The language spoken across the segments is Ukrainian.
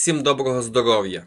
Всім доброго здоров'я!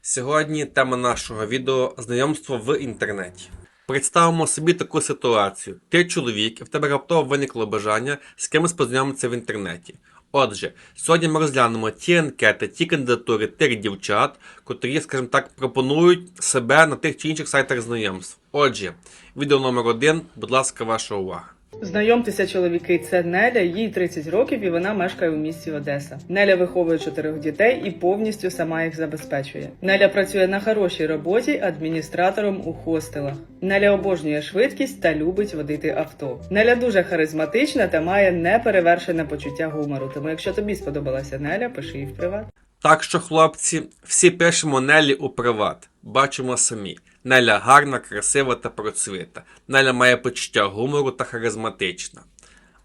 Сьогодні тема нашого відео знайомство в інтернеті. Представимо собі таку ситуацію. Ти чоловік, і в тебе раптово виникло бажання з кимось познайомитися в інтернеті. Отже, сьогодні ми розглянемо ті анкети, ті кандидатури тих дівчат, котрі, скажімо так, пропонують себе на тих чи інших сайтах знайомств. Отже, відео номер один, будь ласка, ваша увага. Знайомтеся, чоловіки, це Неля, їй 30 років і вона мешкає у місті Одеса. Неля виховує чотирьох дітей і повністю сама їх забезпечує. Неля працює на хорошій роботі адміністратором у хостелах. Неля обожнює швидкість та любить водити авто. Неля дуже харизматична та має неперевершене почуття гумору. Тому, якщо тобі сподобалася Неля, пиши їй в приват. Так що, хлопці, всі пишемо Нелі у приват. Бачимо самі. Неля гарна, красива та процвита. Неля має почуття гумору та харизматична.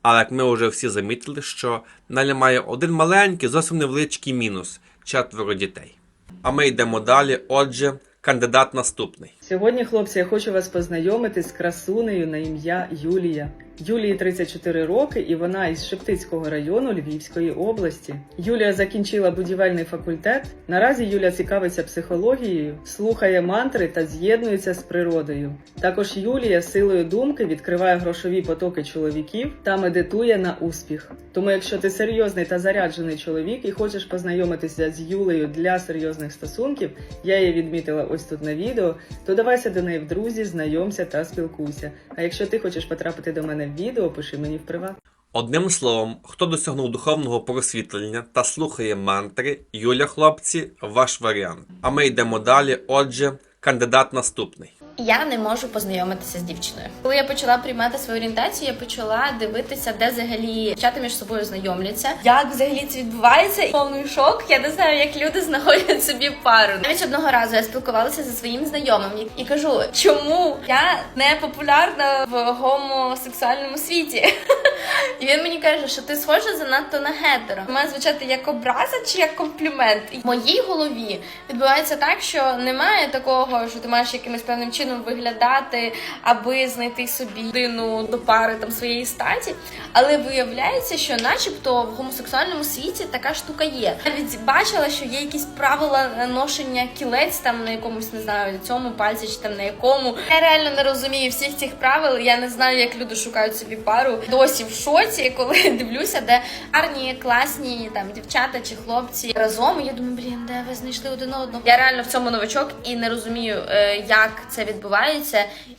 Але як ми вже всі замітили, що Неля має один маленький, зовсім невеличкий мінус четверо дітей. А ми йдемо далі. Отже, кандидат наступний. Сьогодні, хлопці, я хочу вас познайомити з красунею на ім'я Юлія. Юлії 34 роки, і вона із Шептицького району Львівської області. Юлія закінчила будівельний факультет. Наразі Юля цікавиться психологією, слухає мантри та з'єднується з природою. Також Юлія силою думки відкриває грошові потоки чоловіків та медитує на успіх. Тому, якщо ти серйозний та заряджений чоловік і хочеш познайомитися з Юлею для серйозних стосунків, я її відмітила ось тут на відео, то давайся до неї в друзі, знайомся та спілкуйся. А якщо ти хочеш потрапити до мене в відео, пиши мені в приват. Одним словом, хто досягнув духовного просвітлення та слухає мантри, Юля, хлопці, ваш варіант. А ми йдемо далі. Отже, кандидат наступний. Я не можу познайомитися з дівчиною. Коли я почала приймати свою орієнтацію, я почала дивитися, де взагалі дівчата між собою знайомляться. Як взагалі це відбувається? І Повний шок. Я не знаю, як люди знаходять собі пару. Навіть одного разу я спілкувалася зі своїм знайомим і кажу, чому я не популярна в гомосексуальному світі. І він мені каже, що ти схожа занадто на гетеро. Має звучати як образа чи як комплімент. І в моїй голові відбувається так, що немає такого, що ти маєш якимось певним чином виглядати, аби знайти собі людину до пари там своєї статі. Але виявляється, що, начебто, в гомосексуальному світі така штука є. Навіть бачила, що є якісь правила ношення кілець там на якомусь не знаю цьому пальці чи там на якому. Я реально не розумію всіх цих правил. Я не знаю, як люди шукають собі пару. Досі в шоці, коли дивлюся, де гарні, класні там дівчата чи хлопці разом. Я думаю, блін, де ви знайшли один одного. Я реально в цьому новачок і не розумію, е, як це відбувається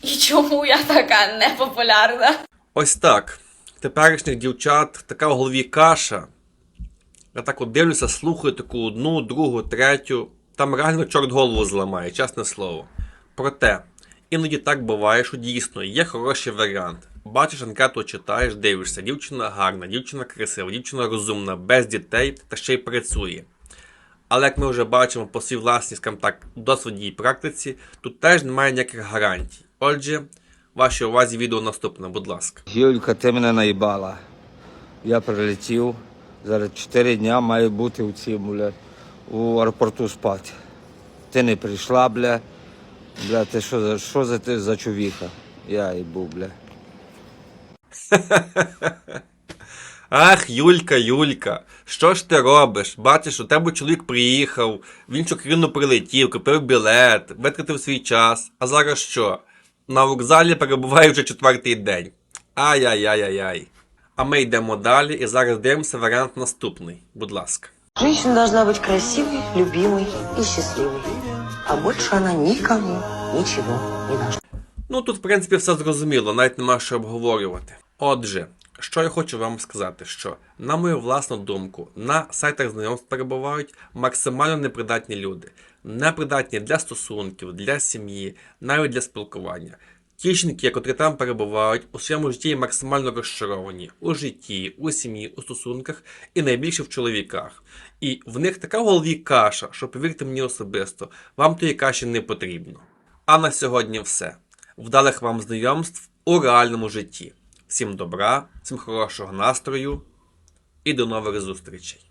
і чому я така непопулярна. Ось так. Теперішніх дівчат така в голові каша. Я так от дивлюся, слухаю таку одну, другу, третю. Там реально чорт голову зламає, чесне слово. Проте, іноді так буває, що дійсно є хороший варіант. Бачиш анкету, читаєш, дивишся, дівчина гарна, дівчина красива, дівчина розумна, без дітей та ще й працює. Але як ми вже бачимо по своїй власній, скажімо так, досвіді і практиці, тут теж немає ніяких гарантій. Отже, вашій увазі відео наступне, будь ласка. Юлька, ти мене наїбала. Я прилетів. Зараз 4 дня маю бути у цьому, бля, у аеропорту спати. Ти не прийшла, бля. Бля, ти що за що за ти за чувіха? Я і був, бля. Ах, Юлька, Юлька, що ж ти робиш? Бачиш, у тебе чоловік приїхав, в іншу країну прилетів, купив білет, витратив свій час. А зараз що? На вокзалі перебуває вже четвертий день. Ай-яй-яй-яй-яй. А ми йдемо далі і зараз дивимося варіант наступний. Будь ласка. Женщина должна быть красивой, любимой и счастливой. А больше она никому ничего не должна. Ну тут, в принципі, все зрозуміло, навіть нема що обговорювати. Отже, що я хочу вам сказати, що, на мою власну думку, на сайтах знайомств перебувають максимально непридатні люди, непридатні для стосунків, для сім'ї, навіть для спілкування. Ті жінки, котрі там перебувають, у своєму житті максимально розчаровані у житті, у сім'ї, у стосунках і найбільше в чоловіках. І в них така в голові каша, що повірте мені особисто, вам тої каші не потрібно. А на сьогодні все. Вдалих вам знайомств у реальному житті. Всім добра, всім хорошого настрою і до нових зустрічей.